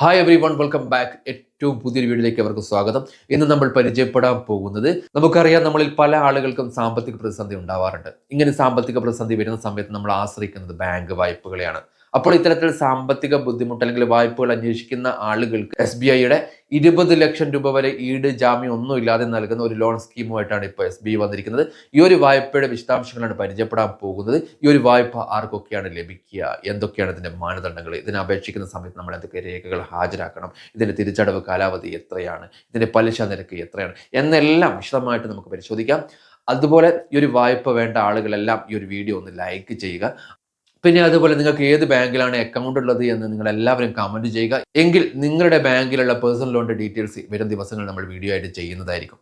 Hi everyone welcome back ഏറ്റവും പുതിയൊരു വീഡിയോയിലേക്ക് അവർക്ക് സ്വാഗതം. ഇന്ന് നമ്മൾ പരിചയപ്പെടാൻ പോകുന്നത് നമുക്കറിയാം നമ്മളിൽ പല ആളുകൾക്കും സാമ്പത്തിക പ്രതിസന്ധി ഉണ്ടാവാറുണ്ട്. ഇങ്ങനെ സാമ്പത്തിക പ്രതിസന്ധി വരുന്ന സമയത്ത് നമ്മൾ ആശ്രയിക്കുന്നത് ബാങ്ക് വായ്പകളെയാണ്. അപ്പോൾ ഇത്തരത്തിൽ സാമ്പത്തിക ബുദ്ധിമുട്ട് അല്ലെങ്കിൽ വായ്പകൾ അന്വേഷിക്കുന്ന ആളുകൾക്ക് എസ് ബി ഐയുടെ ഇരുപത് ലക്ഷം രൂപ വരെ ഈട് ജാമ്യം ഒന്നും ഇല്ലാതെ നൽകുന്ന ഒരു ലോൺ സ്കീമുമായിട്ടാണ് ഇപ്പോൾ എസ് ബി വന്നിരിക്കുന്നത്. ഈ ഒരു വായ്പയുടെ വിശദാംശങ്ങളാണ് പരിചയപ്പെടാൻ പോകുന്നത്. ഈ ഒരു വായ്പ ആർക്കൊക്കെയാണ് ലഭിക്കുക? എന്തൊക്കെയാണ് ഇതിന്റെ മാനദണ്ഡങ്ങൾ? ഇതിനെ അപേക്ഷിക്കുന്ന സമയത്ത് നമ്മൾ എന്തൊക്കെ രേഖകൾ ഹാജരാക്കണം? ഇതിന്റെ തിരിച്ചടവ് കാലാവധി എത്രയാണ്? ഇതിന്റെ പലിശ നിരക്ക് എത്രയാണ്? എന്നെല്ലാം വിശദമായിട്ട് നമുക്ക് പരിശോധിക്കാം. അതുപോലെ ഈ ഒരു വായ്പ വേണ്ട ആളുകളെല്ലാം ഈ ഒരു വീഡിയോ ഒന്ന് ലൈക്ക് ചെയ്യുക. പിന്നെ അതുപോലെ നിങ്ങൾക്ക് ഏത് ബാങ്കിലാണ് അക്കൗണ്ട് ഉള്ളത് എന്ന് നിങ്ങൾ എല്ലാവരും കമന്റ് ചെയ്യുക. എങ്കിൽ നിങ്ങളുടെ ബാങ്കിലുള്ള പേഴ്സണൽ ലോണിന്റെ ഡീറ്റെയിൽസ് വരും ദിവസങ്ങൾ നമ്മൾ വീഡിയോ ആയിട്ട് ചെയ്യുന്നതായിരിക്കും.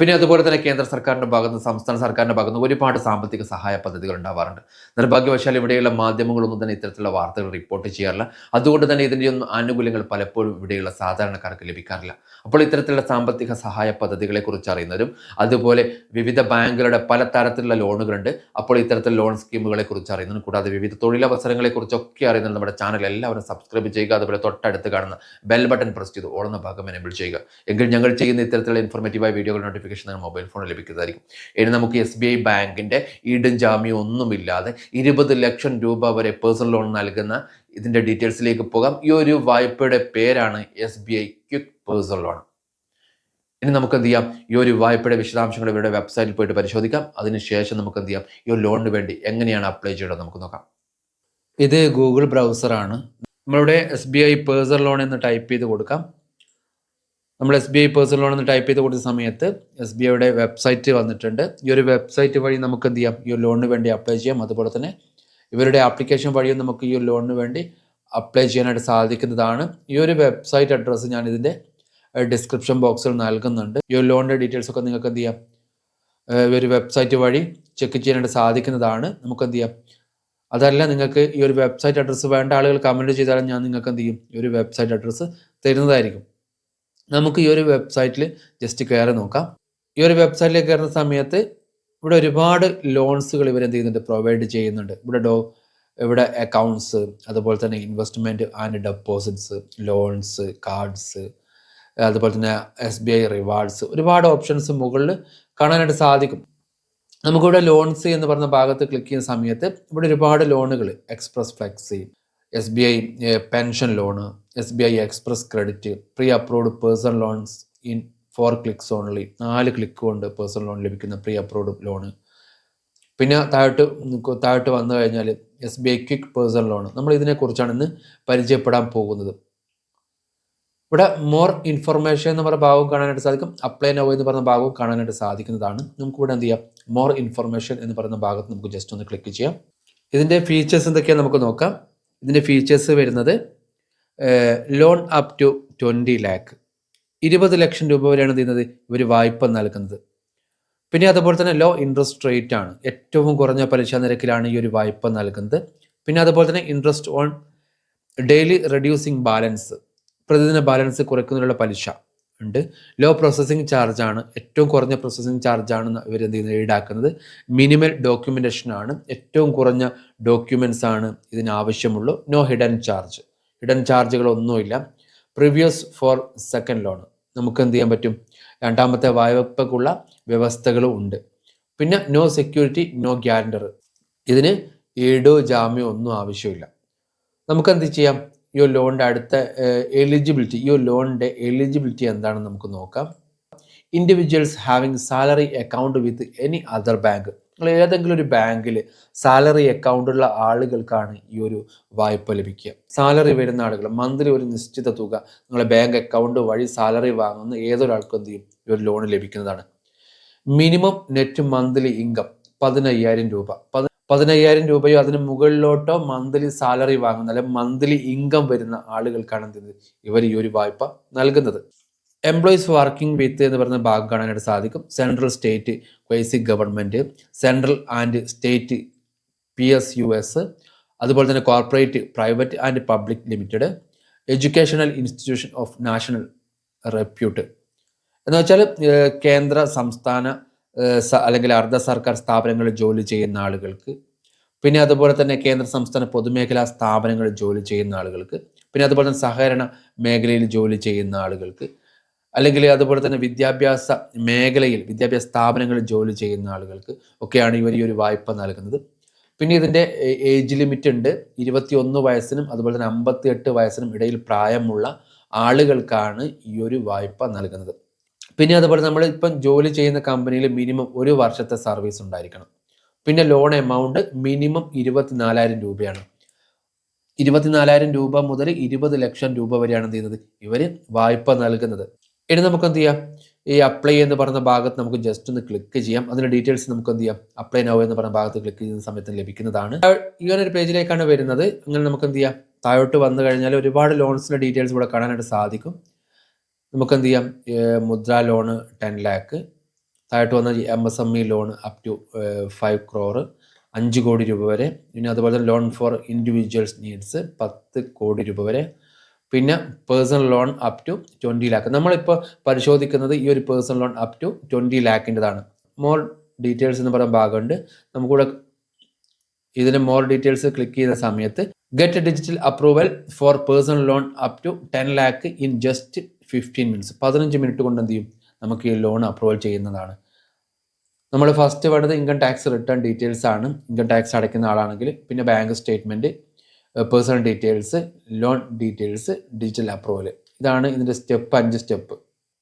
പിന്നെ അതുപോലെ തന്നെ കേന്ദ്ര സർക്കാരിന്റെ ഭാഗത്ത് സംസ്ഥാന സർക്കാരിന്റെ ഭാഗത്ത് ഒരുപാട് സാമ്പത്തിക സഹായ പദ്ധതികൾ ഉണ്ടാവാറുണ്ട്. നിർഭാഗ്യവശാൽ ഇവിടെയുള്ള മാധ്യമങ്ങളൊന്നും തന്നെ ഇത്തരത്തിലുള്ള വാർത്തകൾ റിപ്പോർട്ട് ചെയ്യാറില്ല. അതുകൊണ്ട് തന്നെ ഇതിന്റെ ഒന്നും ആനുകൂല്യങ്ങൾ പലപ്പോഴും ഇവിടെയുള്ള സാധാരണക്കാർക്ക് ലഭിക്കാറില്ല. അപ്പോൾ ഇത്തരത്തിലുള്ള സാമ്പത്തിക സഹായ പദ്ധതികളെക്കുറിച്ച് അറിയുന്നവരും അതുപോലെ വിവിധ ബാങ്കുകളുടെ പല തരത്തിലുള്ള ലോണുകളുണ്ട്. അപ്പോൾ ഇത്തരത്തിലുള്ള ലോൺ സ്കീമുകളെ കുറിച്ച് അറിയുന്നതും കൂടാതെ വിവിധ തൊഴിലവസരങ്ങളെ കുറിച്ചൊക്കെ അറിയുന്നത് നമ്മുടെ ചാനൽ എല്ലാവരും സബ്സ്ക്രൈബ് ചെയ്യുക അതുപോലെ തൊട്ടടുത്ത് കാണുന്ന ബെൽ ബട്ടൺ പ്രസ് ചെയ്ത് ഓടുന്ന ഭാഗം എനേബിൾ ചെയ്യുക. എങ്കിൽ ഞങ്ങൾ ചെയ്യുന്ന ഇത്തരത്തിലുള്ള ഇൻഫോർമേറ്റീവായ വീഡിയോകൾ നിങ്ങൾ മൊബൈൽ ഫോണിൽ ലഭിക്കുന്നതായിരിക്കും. ഇനി നമുക്ക് എസ് ബി ഐ ബാങ്കിന്റെ ഈടും ജാമ്യം ഒന്നുമില്ലാതെ ഇരുപത് ലക്ഷം രൂപ വരെ പേഴ്സണൽ ലോൺ നൽകുന്ന ഇതിന്റെ ഡീറ്റെയിൽസിലേക്ക് പോകാം. ഈ ഒരു വായ്പയുടെ പേരാണ് S B I quick personal loan ഇനി നമുക്ക് എന്ത് ചെയ്യാം? ഈ ഒരു വായ്പയുടെ വിശദാംശങ്ങൾ ഇവരുടെ വെബ്സൈറ്റിൽ പോയിട്ട് പരിശോധിക്കാം. അതിനുശേഷം നമുക്ക് എന്ത് ചെയ്യാം? ഈ ഒരു ലോണിന് വേണ്ടി എങ്ങനെയാണ് അപ്ലൈ ചെയ്യേണ്ടത് നമുക്ക് നോക്കാം. ഇത് ഗൂഗിൾ ബ്രൗസറാണ് നമ്മളിവിടെ S B I personal loan എന്ന് ടൈപ്പ് ചെയ്ത് കൊടുക്കാം. നമ്മൾ S B I personal loan എന്ന് ടൈപ്പ് ചെയ്ത് കൊടുത്ത സമയത്ത് എസ് ബി ഐയുടെ വെബ്സൈറ്റ് വന്നിട്ടുണ്ട്. ഈ ഒരു വെബ്സൈറ്റ് വഴി നമുക്ക് എന്ത് ചെയ്യാം? ഈ ഒരു ലോണിന് വേണ്ടി അപ്ലൈ ചെയ്യാം. അതുപോലെ തന്നെ ഇവരുടെ ആപ്ലിക്കേഷൻ വഴിയും നമുക്ക് ഈ ഒരു ലോണിന് വേണ്ടി അപ്ലൈ ചെയ്യാനായിട്ട് സാധിക്കുന്നതാണ്. ഈ ഒരു വെബ്സൈറ്റ് അഡ്രസ്സ് ഞാൻ ഇതിന്റെ ഡിസ്ക്രിപ്ഷൻ ബോക്സിൽ നൽകുന്നുണ്ട്. ഈ ഒരു ലോണിന്റെ ഡീറ്റെയിൽസ് ഒക്കെ നിങ്ങൾക്ക് എന്ത് ചെയ്യാം? ഒരു വെബ്സൈറ്റ് വഴി ചെക്ക് ചെയ്യാനായിട്ട് സാധിക്കുന്നതാണ്. നമുക്ക് എന്ത് ചെയ്യാം? അതല്ല നിങ്ങൾക്ക് ഈ ഒരു വെബ്സൈറ്റ് അഡ്രസ്സ് വേണ്ട ആളുകൾ കമന്റ് ചെയ്താലും ഞാൻ നിങ്ങൾക്ക് എന്ത് ചെയ്യും? ഈ ഒരു വെബ്സൈറ്റ് അഡ്രസ്സ് തരുന്നതായിരിക്കും. നമുക്ക് ഈ ഒരു വെബ്സൈറ്റിൽ ജസ്റ്റ് കയറി നോക്കാം. ഈ ഒരു വെബ്സൈറ്റിലേക്ക് കയറുന്ന സമയത്ത് ഇവിടെ ഒരുപാട് ലോൺസുകൾ ഇവർ എന്ത് ചെയ്യുന്നുണ്ട്? പ്രൊവൈഡ് ചെയ്യുന്നുണ്ട്. ഇവിടെ ഡോ ഇവിടെ അക്കൗണ്ട്സ് അതുപോലെ തന്നെ investment and deposits loans cards അതുപോലെ തന്നെ എസ് ബി ഐ റിവാർഡ്സ് ഒരുപാട് ഓപ്ഷൻസ് മുകളിൽ കാണാനായിട്ട് സാധിക്കും. നമുക്കിവിടെ ലോൺസ് എന്ന് പറഞ്ഞ ഭാഗത്ത് ക്ലിക്ക് ചെയ്യുന്ന സമയത്ത് ഇവിടെ ഒരുപാട് ലോണുകൾ express flexi S B I pension loan S B I express credit pre approved personal loans in four clicks only നാല് ക്ലിക്ക് കൊണ്ട് പേഴ്സണൽ ലോൺ ലഭിക്കുന്ന പ്രീ അപ്രൂവ്ഡ് ലോണ് പിന്നെ താഴോട്ട് താഴോട്ട് വന്നു കഴിഞ്ഞാൽ S B I quick personal loan നമ്മൾ ഇതിനെക്കുറിച്ചാണ് ഇന്ന് പരിചയപ്പെടാൻ പോകുന്നത്. ഇവിടെ മോർ ഇൻഫർമേഷൻ എന്ന് പറഞ്ഞ ഭാഗവും കാണാനായിട്ട് സാധിക്കും. അപ്ലൈ നോ എന്ന് പറഞ്ഞ ഭാഗവും കാണാനായിട്ട് സാധിക്കുന്നതാണ്. നമുക്ക് ഇവിടെ എന്ത് ചെയ്യാം? മോർ ഇൻഫർമേഷൻ എന്ന് പറയുന്ന ഭാഗത്ത് നമുക്ക് ജസ്റ്റ് ഒന്ന് ക്ലിക്ക് ചെയ്യാം. ഇതിന്റെ ഫീച്ചേഴ്സ് എന്തൊക്കെയാണ് നമുക്ക് നോക്കാം. ഇതിന്റെ ഫീച്ചേഴ്സ് വരുന്നത് loan up to twenty lakh ഇരുപത് ലക്ഷം രൂപ വരെയാണ് ചെയ്യുന്നത്? ഇവർ വായ്പ നൽകുന്നത്. പിന്നെ അതുപോലെ തന്നെ ലോ ഇൻട്രസ്റ്റ് റേറ്റ് ആണ്. ഏറ്റവും കുറഞ്ഞ പലിശ നിരക്കിലാണ് ഈ ഒരു വായ്പ നൽകുന്നത്. പിന്നെ അതുപോലെ തന്നെ interest on daily reducing balance പ്രതിദിന ബാലൻസ് കുറയ്ക്കുന്നതിനുള്ള പലിശ. ഉണ്ട്. ലോ പ്രോസസ്സിംഗ് ചാർജ് ആണ്. ഏറ്റവും കുറഞ്ഞ പ്രോസസ്സിംഗ് ചാർജ് ആണ് ഇവർ എന്ത് ചെയ്യുന്നത്? ഈടാക്കുന്നത്. മിനിമൽ ഡോക്യുമെന്റേഷൻ ആണ്. ഏറ്റവും കുറഞ്ഞ ഡോക്യുമെൻസ് ആണ് ഇതിന് ആവശ്യമുള്ളൂ. നോ ഹിഡൻ ചാർജ് ഹിഡൻ ചാർജുകളൊന്നുമില്ല പ്രിവിയസ് ഫോർ സെക്കൻഡ് ലോൺ നമുക്ക് എന്ത് ചെയ്യാൻ പറ്റും? രണ്ടാമത്തെ വായ്പക്കുള്ള വ്യവസ്ഥകളും ഉണ്ട്. പിന്നെ നോ സെക്യൂരിറ്റി നോ ഗ്യാരണ്ടർ ഇതിന് ഈടോ ജാമ്യോ ഒന്നും ആവശ്യമില്ല. നമുക്ക് എന്ത് ചെയ്യാം? ഈ ഒരു ലോണിന്റെ അടുത്ത എലിജിബിലിറ്റി ഈ ഒരു ലോണിന്റെ എലിജിബിലിറ്റി എന്താണെന്ന് നമുക്ക് നോക്കാം. Individuals having salary account with any other bank നിങ്ങൾ ഏതെങ്കിലും ഒരു ബാങ്കിൽ സാലറി അക്കൗണ്ടുള്ള ആളുകൾക്കാണ് ഈ ഒരു വായ്പ ലഭിക്കുക. സാലറി വരുന്ന ആളുകൾ മന്ത്ലി ഒരു നിശ്ചിത തുക നിങ്ങളെ ബാങ്ക് അക്കൗണ്ട് വഴി സാലറി വാങ്ങുന്ന ഏതൊരാൾക്കും എന്ത് ചെയ്യും? ഈ ഒരു ലോൺ ലഭിക്കുന്നതാണ്. മിനിമം നെറ്റ് മന്ത്ലി ഇൻകം പതിനയ്യായിരം രൂപ. പതിനയ്യായിരം രൂപയോ അതിന് മുകളിലോട്ടോ മന്ത്ലി സാലറി വാങ്ങുന്ന അല്ലെങ്കിൽ മന്ത്ലി ഇൻകം വരുന്ന ആളുകൾക്കാണ് എന്ത് ഇവർ ഈ ഒരു വായ്പ നൽകുന്നത്. എംപ്ലോയീസ് വർക്കിംഗ് വിത്ത് എന്ന് പറയുന്ന ഭാഗം കാണാനായിട്ട് സാധിക്കും. Central state basic government central and state P S U S അതുപോലെ തന്നെ corporate private and public limited educational institution of national repute എന്ന് വെച്ചാൽ കേന്ദ്ര സംസ്ഥാന അല്ലെങ്കിൽ അർദ്ധ സർക്കാർ സ്ഥാപനങ്ങളിൽ ജോലി ചെയ്യുന്ന ആളുകൾക്ക് പിന്നെ അതുപോലെ തന്നെ കേന്ദ്ര സംസ്ഥാന പൊതുമേഖലാ സ്ഥാപനങ്ങളിൽ ജോലി ചെയ്യുന്ന ആളുകൾക്ക് പിന്നെ അതുപോലെ തന്നെ സഹകരണ മേഖലയിൽ ജോലി ചെയ്യുന്ന ആളുകൾക്ക് അല്ലെങ്കിൽ അതുപോലെ തന്നെ വിദ്യാഭ്യാസ മേഖലയിൽ വിദ്യാഭ്യാസ സ്ഥാപനങ്ങളിൽ ജോലി ചെയ്യുന്ന ആളുകൾക്ക് ഒക്കെയാണ് ഇവർ ഈ ഒരു വായ്പ നൽകുന്നത്. പിന്നെ ഇതിന്റെ ഏജ് ലിമിറ്റ് ഉണ്ട്. ഇരുപത്തി ഒന്ന് വയസ്സിനും അതുപോലെ തന്നെ അമ്പത്തി എട്ട് വയസ്സിനും ഇടയിൽ പ്രായമുള്ള ആളുകൾക്കാണ് ഈ ഒരു വായ്പ നൽകുന്നത്. പിന്നെ അതുപോലെ നമ്മൾ ഇപ്പം ജോലി ചെയ്യുന്ന കമ്പനിയിൽ മിനിമം ഒരു വർഷത്തെ സർവീസ് ഉണ്ടായിരിക്കണം. പിന്നെ ലോൺ എമൗണ്ട് മിനിമം ഇരുപത്തിനാലായിരം രൂപയാണ്. ഇരുപത്തിനാലായിരം രൂപ മുതൽ ഇരുപത് ലക്ഷം രൂപ വരെയാണ് എന്ത് ചെയ്യുന്നത്? ഇവർ വായ്പ നൽകുന്നത്. ഇനി നമുക്ക് എന്ത് ചെയ്യാം? ഈ അപ്ലൈ എന്ന് പറഞ്ഞ ഭാഗത്ത് നമുക്ക് ജസ്റ്റ് ഒന്ന് ക്ലിക്ക് ചെയ്യാം. അതിന്റെ ഡീറ്റെയിൽസ് നമുക്ക് എന്ത് ചെയ്യാം? അപ്ലൈ നൗ എന്ന് പറഞ്ഞ ഭാഗത്ത് ക്ലിക്ക് ചെയ്യുന്ന സമയത്ത് ലഭിക്കുന്നതാണ്. ഈ ഒരു പേജിലേക്കാണ് വരുന്നത്. അങ്ങനെ നമുക്ക് എന്ത് ചെയ്യാം? താഴോട്ട് വന്നു കഴിഞ്ഞാൽ ഒരുപാട് ലോൺസിന്റെ ഡീറ്റെയിൽസ് ഇവിടെ കാണാനായിട്ട് സാധിക്കും. നമുക്ക് എന്ത് ചെയ്യാം മുദ്ര ലോണ് ടെൻ ലാക്ക്. താഴോട്ട് വന്ന M S M E loan up to five crore. അഞ്ച് കോടി രൂപ വരെ. പിന്നെ അതുപോലെ തന്നെ ലോൺ ഫോർ ഇൻഡിവിജ്വൽസ് നീഡ്സ് പത്ത് കോടി രൂപ വരെ. പിന്നെ personal loan up to twenty lakh. നമ്മളിപ്പോൾ പരിശോധിക്കുന്നത് ഈ ഒരു personal loan up to twenty ലാക്കിന്റെതാണ്. More details എന്ന് പറയുന്ന ഭാഗമുണ്ട്. നമുക്കിവിടെ ഇതിന് മോർ ഡീറ്റെയിൽസ് ക്ലിക്ക് ചെയ്യുന്ന സമയത്ത് get digital approval for personal loan up to ten lakh in just fifteen minutes പതിനഞ്ച് മിനിറ്റ് കൊണ്ട് എന്ത് ചെയ്യും? നമുക്ക് ഈ ലോൺ അപ്രൂവൽ ചെയ്യുന്നതാണ്. നമ്മൾ ഫസ്റ്റ് വേണ്ടത് ഇൻകം ടാക്സ് റിട്ടേൺ ഡീറ്റെയിൽസ് ആണ്. ഇൻകം ടാക്സ് അടയ്ക്കുന്ന ആളാണെങ്കിൽ പിന്നെ bank statement personal details loan details digital approval ഇതാണ് ഇതിന്റെ സ്റ്റെപ്പ് അഞ്ച് സ്റ്റെപ്പ്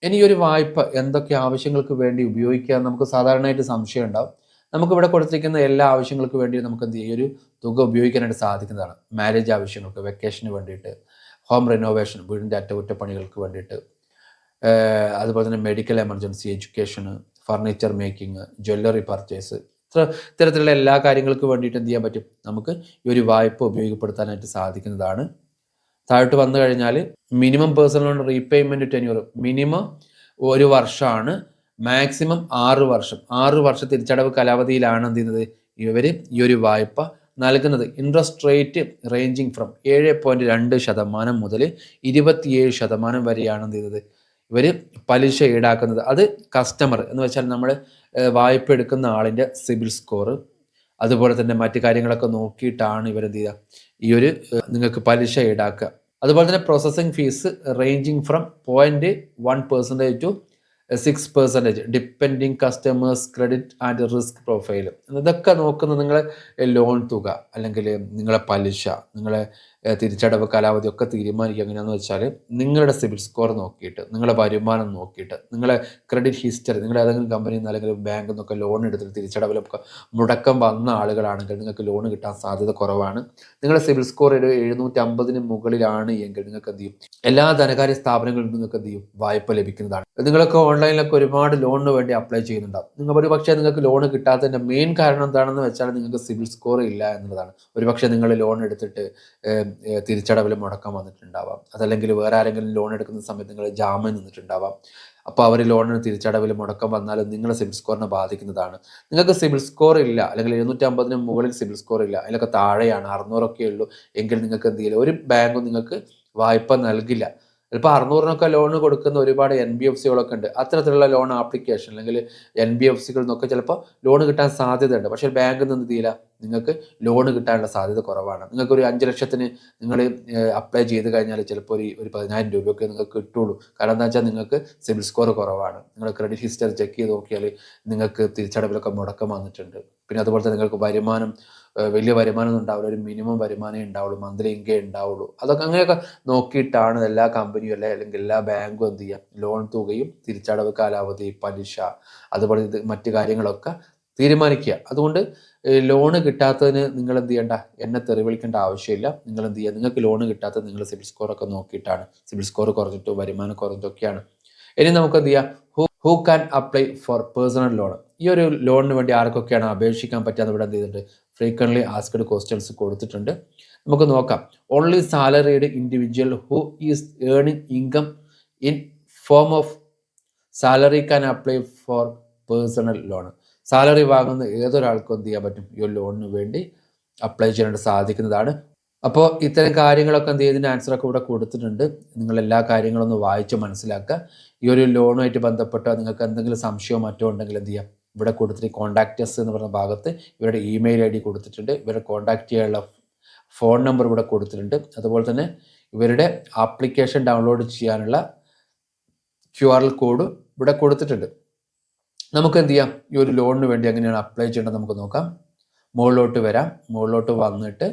ഇനി ഒരു വായ്പ എന്തൊക്കെ ആവശ്യങ്ങൾക്ക് വേണ്ടി ഉപയോഗിക്കുക നമുക്ക് സാധാരണയായിട്ട് സംശയം ഉണ്ടാവും. നമുക്കിവിടെ കൊടുത്തിരിക്കുന്ന എല്ലാ ആവശ്യങ്ങൾക്ക് വേണ്ടി നമുക്ക് എന്ത് ചെയ്യും? ഒരു തുക ഉപയോഗിക്കാനായിട്ട് സാധിക്കുന്നതാണ്. മാരേജ് ആവശ്യങ്ങൾക്ക് വെക്കേഷന് വേണ്ടിയിട്ട്. ഹോം റിനോവേഷൻ വീടിന്റെ അറ്റകുറ്റപ്പണികൾക്ക് വേണ്ടിയിട്ട്. അതുപോലെ തന്നെ മെഡിക്കൽ എമർജൻസി എഡ്യൂക്കേഷന് ഫർണിച്ചർ മേക്കിംഗ് ജ്വല്ലറി പർച്ചേസ് ഇത്ര ഇത്തരത്തിലുള്ള എല്ലാ കാര്യങ്ങൾക്കും വേണ്ടിയിട്ട് എന്ത് ചെയ്യാൻ പറ്റും? നമുക്ക് ഈ ഒരു വായ്പ ഉപയോഗപ്പെടുത്താനായിട്ട് സാധിക്കുന്നതാണ്. താഴോട്ട് വന്നു കഴിഞ്ഞാൽ minimum personal loan repayment tenure minimum ഒരു വർഷമാണ്. മാക്സിമം ആറ് വർഷം. ആറ് വർഷ തിരിച്ചടവ് കാലാവധിയിലാണ് എന്ത് ചെയ്യുന്നത്? ഇവർ ഈ ഒരു വായ്പ നൽകുന്നത്. ഇൻട്രസ്റ്റ് റേറ്റ് റേഞ്ചിങ് ഫ്രം ഏഴ് പോയിന്റ് രണ്ട് ശതമാനം മുതൽ ഇരുപത്തിയേഴ് ശതമാനം വരെയാണ് എന്ത് ചെയ്തത്? ഇവർ പലിശ ഈടാക്കുന്നത്. അത് കസ്റ്റമർ എന്ന് വെച്ചാൽ നമ്മൾ വായ്പ എടുക്കുന്ന ആളിന്റെ സിബിൽ സ്കോർ അതുപോലെ തന്നെ മറ്റു കാര്യങ്ങളൊക്കെ നോക്കിയിട്ടാണ് ഇവരെന്ത് ചെയ്യുക? ഈ ഒരു നിങ്ങൾക്ക് പലിശ ഈടാക്കുക. അതുപോലെ തന്നെ processing fees ranging from point one percentage to six percentage depending customers credit and risk profile ഇതൊക്കെ നോക്കുന്നത് നിങ്ങളെ ലോൺ തുക അല്ലെങ്കിൽ നിങ്ങളെ പലിശ നിങ്ങളെ തിരിച്ചടവ് കാലാവധി ഒക്കെ തീരുമാനിക്കുക എങ്ങനെയാണെന്ന് വെച്ചാൽ നിങ്ങളുടെ സിബിൽ സ്കോർ നോക്കിയിട്ട് നിങ്ങളുടെ വരുമാനം നോക്കിയിട്ട് നിങ്ങളെ ക്രെഡിറ്റ് ഹിസ്റ്ററി നിങ്ങളുടെ ഏതെങ്കിലും കമ്പനിയിൽ നിന്ന് അല്ലെങ്കിൽ ബാങ്കിൽ നിന്നൊക്കെ ലോൺ എടുത്തിട്ട് തിരിച്ചടവിലൊക്കെ മുടക്കം വന്ന ആളുകളാണെങ്കിൽ നിങ്ങൾക്ക് ലോൺ കിട്ടാൻ സാധ്യത കുറവാണ്. നിങ്ങളുടെ സിബിൽ സ്കോർ ഒരു എഴുന്നൂറ്റി അമ്പതിന് മുകളിലാണ് എങ്കിൽ നിങ്ങൾക്ക് എന്ത് ചെയ്യും? എല്ലാ ധനകാര്യ സ്ഥാപനങ്ങളിൽ നിങ്ങൾക്ക് എന്ത് ചെയ്യും? വായ്പ ലഭിക്കുന്നതാണ്. നിങ്ങളൊക്കെ ഓൺലൈനിലൊക്കെ ഒരുപാട് ലോണിന് വേണ്ടി അപ്ലൈ ചെയ്യുന്നുണ്ടാവും. നിങ്ങൾ ഒരു പക്ഷേ നിങ്ങൾക്ക് ലോൺ കിട്ടാത്തതിന്റെ മെയിൻ കാരണം എന്താണെന്ന് വെച്ചാൽ നിങ്ങൾക്ക് സിബിൽ സ്കോർ ഇല്ല എന്നുള്ളതാണ്. ഒരു പക്ഷേ നിങ്ങൾ ലോൺ എടുത്തിട്ട് തിരിച്ചടവിൽ മുടക്കം വന്നിട്ടുണ്ടാവാം. അതല്ലെങ്കിൽ വേറെ ആരെങ്കിലും ലോൺ എടുക്കുന്ന സമയത്ത് നിങ്ങൾ ജാമ്യം നിന്നിട്ടുണ്ടാവാം. അപ്പോൾ അവർ ലോണിന് തിരിച്ചടവിൽ മുടക്കം വന്നാൽ നിങ്ങളെ സിബിൽ സ്കോറിനെ ബാധിക്കുന്നതാണ്. നിങ്ങൾക്ക് സിബിൽ സ്കോർ ഇല്ല അല്ലെങ്കിൽ എഴുന്നൂറ്റി അമ്പതിന് മുകളിൽ സിബിൽ സ്കോർ ഇല്ല അതിലൊക്കെ താഴെയാണ് അറുന്നൂറൊക്കെ ഉള്ളൂ. എങ്കിൽ നിങ്ങൾക്ക് എന്ത് ചെയ്യില്ല? ഒരു ബാങ്കും നിങ്ങൾക്ക് വായ്പ നൽകില്ല. ചിലപ്പോൾ അറുന്നൂറിനൊക്കെ ലോൺ കൊടുക്കുന്ന ഒരുപാട് എൻ ബി എഫ് സികളൊക്കെ ഉണ്ട്. അത്തരത്തിലുള്ള ലോൺ ആപ്ലിക്കേഷൻ അല്ലെങ്കിൽ എൻ ബി എഫ് സികളിൽ നിന്നൊക്കെ ചിലപ്പോൾ ലോൺ കിട്ടാൻ സാധ്യതയുണ്ട്. പക്ഷേ ബാങ്കിൽ നിന്ന് തീല നിങ്ങൾക്ക് ലോൺ കിട്ടാനുള്ള സാധ്യത കുറവാണ്. നിങ്ങൾക്ക് ഒരു അഞ്ച് ലക്ഷത്തിന് നിങ്ങൾ അപ്ലൈ ചെയ്ത് കഴിഞ്ഞാൽ ചിലപ്പോൾ ഒരു ഒരു പതിനായിരം രൂപയൊക്കെ നിങ്ങൾക്ക് കിട്ടുള്ളൂ. കാരണം എന്താ വെച്ചാൽ നിങ്ങൾക്ക് സിബിൽ സ്കോർ കുറവാണ്. നിങ്ങൾ ക്രെഡിറ്റ് ഹിസ്റ്ററി ചെക്ക് ചെയ്ത് നോക്കിയാൽ നിങ്ങൾക്ക് തിരിച്ചടവിലൊക്കെ മുടക്കം വന്നിട്ടുണ്ട്. പിന്നെ അതുപോലെ തന്നെ നിങ്ങൾക്ക് വരുമാനം വലിയ വരുമാനം ഉണ്ടാവില്ല. ഒരു മിനിമം വരുമാനമേ ഉണ്ടാവുള്ളൂ. മന്ത്ലി ഇൻകേ ഉണ്ടാവുള്ളൂ. അതൊക്കെ അങ്ങനെയൊക്കെ നോക്കിയിട്ടാണ് എല്ലാ കമ്പനിയും അല്ലെ അല്ലെങ്കിൽ എല്ലാ ബാങ്കും എന്ത് ചെയ്യുക ലോൺ തുകയും തിരിച്ചടവ് കാലാവധി പലിശ അതുപോലെ ഇത് മറ്റു കാര്യങ്ങളൊക്കെ തീരുമാനിക്കുക. അതുകൊണ്ട് ലോണ് കിട്ടാത്തതിന് നിങ്ങൾ എന്ത് ചെയ്യേണ്ട? എന്നെ തെറിവിളിക്കേണ്ട ആവശ്യമില്ല. നിങ്ങൾ എന്ത് ചെയ്യുക? നിങ്ങൾക്ക് ലോൺ കിട്ടാത്തത് നിങ്ങൾ സിബിൽ സ്കോറൊക്കെ നോക്കിയിട്ടാണ്. സിബിൽ സ്കോർ കുറഞ്ഞിട്ടോ വരുമാനം കുറഞ്ഞിട്ടൊക്കെയാണ് ഇനി നമുക്ക് എന്ത് ചെയ്യാം? Who who can apply for personal loan ഈ ഒരു ലോണിന് വേണ്ടി ആർക്കൊക്കെയാണ് അപേക്ഷിക്കാൻ പറ്റുക ഇവിടെ എന്ത് ചെയ്തിട്ടുണ്ട്? ഫ്രീക്വൻലി ആസ്ക്ഡ് ക്വസ്റ്റ്യൻസ് കൊടുത്തിട്ടുണ്ട്. നമുക്ക് നോക്കാം. Only salaried individual who is earning income in form of salary can apply for personal loan salary വാങ്ങുന്ന ഏതൊരാൾക്കും എന്ത് ചെയ്യാൻ പറ്റും? ഈ ലോണിന് വേണ്ടി അപ്ലൈ ചെയ്യാനായിട്ട് സാധിക്കുന്നതാണ്. അപ്പോൾ ഇത്തരം കാര്യങ്ങളൊക്കെ എന്ത് ചെയ്തതിന്റെ ആൻസറൊക്കെ ഇവിടെ കൊടുത്തിട്ടുണ്ട്. നിങ്ങൾ എല്ലാ കാര്യങ്ങളും വായിച്ച് മനസ്സിലാക്കുക. ഈ ഒരു ലോണുമായിട്ട് ബന്ധപ്പെട്ടോ നിങ്ങൾക്ക് എന്തെങ്കിലും സംശയമോ മറ്റോ ഉണ്ടെങ്കിൽ എന്ത് ചെയ്യാം? ഇവിടെ കൊടുത്തിട്ട് കോൺടാക്റ്റസ് എന്ന് പറഞ്ഞ ഭാഗത്ത് ഇവരുടെ ഇമെയിൽ ഐ ഡി കൊടുത്തിട്ടുണ്ട്. ഇവരെ കോൺടാക്റ്റ് ചെയ്യാനുള്ള ഫോൺ നമ്പർ ഇവിടെ കൊടുത്തിട്ടുണ്ട്. അതുപോലെ തന്നെ ഇവരുടെ ആപ്ലിക്കേഷൻ ഡൗൺലോഡ് ചെയ്യാനുള്ള ക്യു ആർ കോഡ് ഇവിടെ കൊടുത്തിട്ടുണ്ട്. നമുക്ക് എന്ത് ചെയ്യാം? ഈ ഒരു ലോണിന് വേണ്ടി എങ്ങനെയാണ് അപ്ലൈ ചെയ്യേണ്ടത് നമുക്ക് നോക്കാം. മുകളിലോട്ട് വരാം. മുകളിലോട്ട് വന്നിട്ട്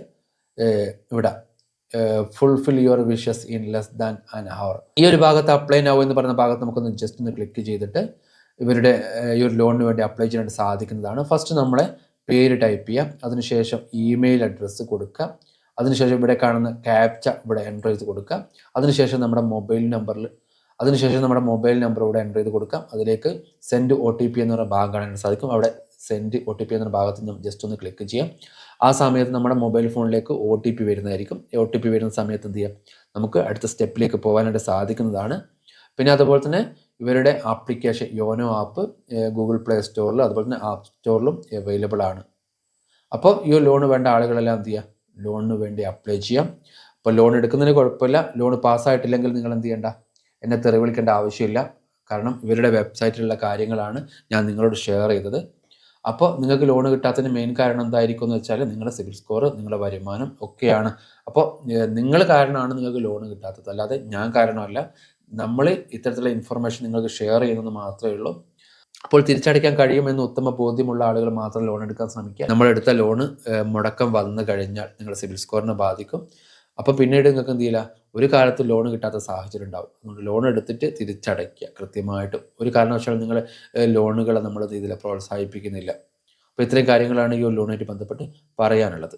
ഇവിടെ fulfil your wishes in less than an hour ഈ ഒരു ഭാഗത്ത് അപ്ലൈ നൗ എന്ന് പറയുന്ന ഭാഗത്ത് നമുക്കൊന്ന് ജസ്റ്റ് ഒന്ന് ക്ലിക്ക് ചെയ്തിട്ട് ഇവരുടെ ഈ ഒരു ലോണിന് വേണ്ടി അപ്ലൈ ചെയ്യാനായിട്ട് സാധിക്കുന്നതാണ്. ഫസ്റ്റ് നമ്മളെ പേര് ടൈപ്പ് ചെയ്യുക അതിനുശേഷം ഇമെയിൽ അഡ്രസ്സ് കൊടുക്കുക അതിനുശേഷം ഇവിടെ കാണുന്ന ക്യാപ്ച ഇവിടെ എന്റർ ചെയ്ത് കൊടുക്കുക അതിനുശേഷം നമ്മുടെ മൊബൈൽ നമ്പറിൽ അതിനുശേഷം നമ്മുടെ മൊബൈൽ നമ്പർ ഇവിടെ എന്റർ ചെയ്ത് കൊടുക്കാം. അതിലേക്ക് സെൻഡ് ഒ ടി പി എന്ന് പറയുന്ന ഭാഗം കാണാൻ സാധിക്കും. അവിടെ സെൻഡ് ഒ ടി പി എന്ന ഭാഗത്ത് നിന്ന് ജസ്റ്റ് ഒന്ന് ക്ലിക്ക് ചെയ്യാം. ആ സമയത്ത് നമ്മുടെ മൊബൈൽ ഫോണിലേക്ക് ഒ ടി പി വരുന്നതായിരിക്കും. ഒ ടി പി വരുന്ന സമയത്ത് എന്ത് ചെയ്യാം? നമുക്ക് അടുത്ത സ്റ്റെപ്പിലേക്ക് പോകാനായിട്ട് സാധിക്കുന്നതാണ്. പിന്നെ അതുപോലെ തന്നെ ഇവരുടെ application YONO app Google Play സ്റ്റോറിലും അതുപോലെ തന്നെ ആപ്പ് സ്റ്റോറിലും അവൈലബിൾ ആണ്. അപ്പോൾ ഈ ലോൺ വേണ്ട ആളുകളെല്ലാം എന്ത് ചെയ്യുക ലോണിന് വേണ്ടി അപ്ലൈ ചെയ്യാം. അപ്പോൾ ലോൺ എടുക്കുന്നതിന് കുഴപ്പമില്ല. ലോൺ പാസ്സായിട്ടില്ലെങ്കിൽ നിങ്ങൾ എന്ത് ചെയ്യേണ്ട? എന്നെ തെറി വിളിക്കേണ്ട ആവശ്യമില്ല. കാരണം ഇവരുടെ വെബ്സൈറ്റിലുള്ള കാര്യങ്ങളാണ് ഞാൻ നിങ്ങളോട് ഷെയർ ചെയ്തത്. അപ്പോൾ നിങ്ങൾക്ക് ലോൺ കിട്ടാത്തതിന് മെയിൻ കാരണം എന്തായിരിക്കും എന്ന് വെച്ചാൽ നിങ്ങളുടെ സിബിൽ സ്കോർ നിങ്ങളുടെ വരുമാനം ഒക്കെയാണ്. അപ്പോൾ നിങ്ങൾ കാരണമാണ് നിങ്ങൾക്ക് ലോൺ കിട്ടാത്തത്. അല്ലാതെ ഞാൻ കാരണമല്ല. നമ്മൾ ഇത്തരത്തിലുള്ള ഇൻഫർമേഷൻ നിങ്ങൾക്ക് ഷെയർ ചെയ്യുന്നത് മാത്രമേ ഉള്ളൂ. അപ്പോൾ തിരിച്ചടയ്ക്കാൻ കഴിയുമെന്ന് ഉത്തമ ബോധ്യമുള്ള ആളുകൾ മാത്രം ലോൺ എടുക്കാൻ ശ്രമിക്കുക. നമ്മൾ എടുത്ത ലോണ് മുടക്കം വന്നു കഴിഞ്ഞാൽ നിങ്ങളുടെ സിബിൽ സ്കോറിനെ ബാധിക്കും. അപ്പോൾ പിന്നീട് നിങ്ങൾക്ക് എന്ത് ചെയ്യില്ല ഒരു കാലത്ത് ലോൺ കിട്ടാത്ത സാഹചര്യം ഉണ്ടാവും. അതുകൊണ്ട് ലോൺ എടുത്തിട്ട് തിരിച്ചടയ്ക്കുക കൃത്യമായിട്ട്. ഒരു കാരണവശാലും നിങ്ങൾ ലോണുകളെ നമ്മൾ ഇതിൽ പ്രോത്സാഹിപ്പിക്കുന്നില്ല. അപ്പോൾ ഇത്രയും കാര്യങ്ങളാണ് ഈ ഒരു ലോണുമായിട്ട് ബന്ധപ്പെട്ട് പറയാനുള്ളത്.